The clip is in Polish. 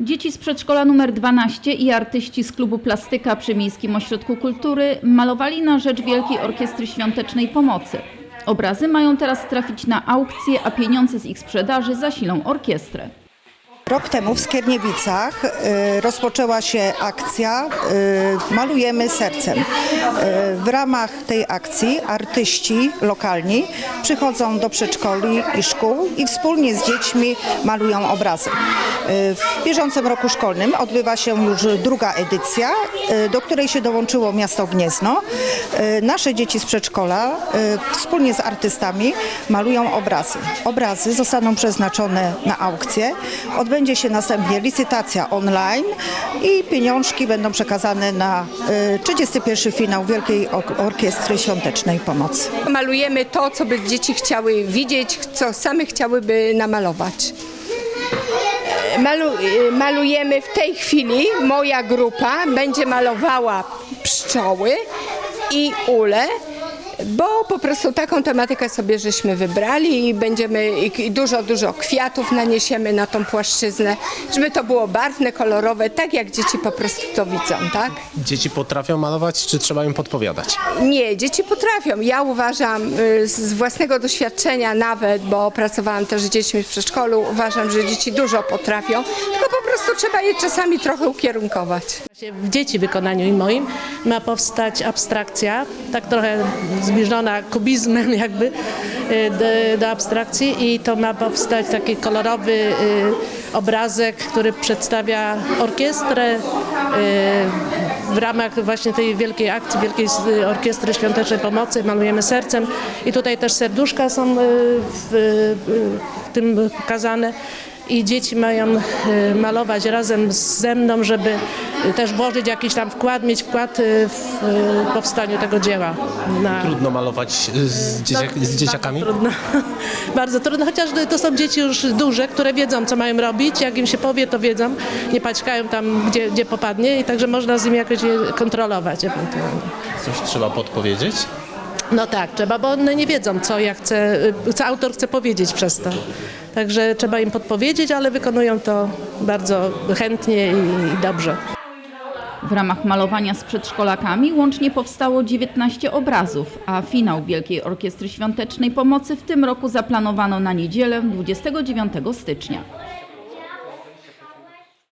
Dzieci z przedszkola numer 12 i artyści z klubu Plastyka przy Miejskim Ośrodku Kultury malowali na rzecz Wielkiej Orkiestry Świątecznej Pomocy. Obrazy mają teraz trafić na aukcję, a pieniądze z ich sprzedaży zasilą orkiestrę. Rok temu w Skierniewicach y, rozpoczęła się akcja y, Malujemy sercem. Y, w ramach tej akcji artyści lokalni przychodzą do przedszkoli i szkół i wspólnie z dziećmi malują obrazy. W bieżącym roku szkolnym odbywa się już druga edycja, do której się dołączyło miasto Gniezno. Nasze dzieci z przedszkola wspólnie z artystami malują obrazy. Obrazy zostaną przeznaczone na aukcję. Odbędzie się następnie licytacja online i pieniążki będą przekazane na y, 31 finał Wielkiej Or- Orkiestry Świątecznej Pomocy. Malujemy to, co by dzieci chciały widzieć, co same chciałyby namalować. Malu, e, malujemy w tej chwili, moja grupa będzie malowała pszczoły i ule, bo po prostu taką tematykę sobie żeśmy wybrali i będziemy i dużo, dużo kwiatów naniesiemy na tą płaszczyznę, żeby to było barwne, kolorowe, tak jak dzieci po prostu to widzą, tak? Dzieci potrafią malować, czy trzeba im podpowiadać? Nie, dzieci potrafią. Ja uważam y, z własnego doświadczenia nawet, bo pracowałam też z dziećmi w przedszkolu, uważam, że dzieci dużo potrafią, tylko po prostu trzeba je czasami trochę ukierunkować. W dzieci wykonaniu i moim ma powstać abstrakcja, tak trochę zbliżona kubizmem jakby y, do, do abstrakcji i to ma powstać taki kolorowy y, obrazek, który przedstawia orkiestrę y, w ramach właśnie tej wielkiej akcji, Wielkiej Orkiestry Świątecznej Pomocy malujemy sercem i tutaj też serduszka są w, w tym pokazane i dzieci mają e, malować razem ze mną, żeby też włożyć jakiś tam wkład, mieć wkład e, w e, powstaniu tego dzieła. Na... Trudno malować z, dzieciak, z dzieciakami? Trudno. Bardzo trudno, chociaż to są dzieci już duże, które wiedzą, co mają robić. Jak im się powie, to wiedzą. Nie paćkają tam, gdzie, gdzie popadnie i także można z nimi jakoś je kontrolować ewentualnie. Coś trzeba podpowiedzieć? No tak, trzeba, bo one nie wiedzą, co ja chcę, co autor chce powiedzieć przez to. Także trzeba im podpowiedzieć, ale wykonują to bardzo chętnie i dobrze. W ramach malowania z przedszkolakami łącznie powstało 19 obrazów, a finał Wielkiej Orkiestry Świątecznej Pomocy w tym roku zaplanowano na niedzielę 29 stycznia.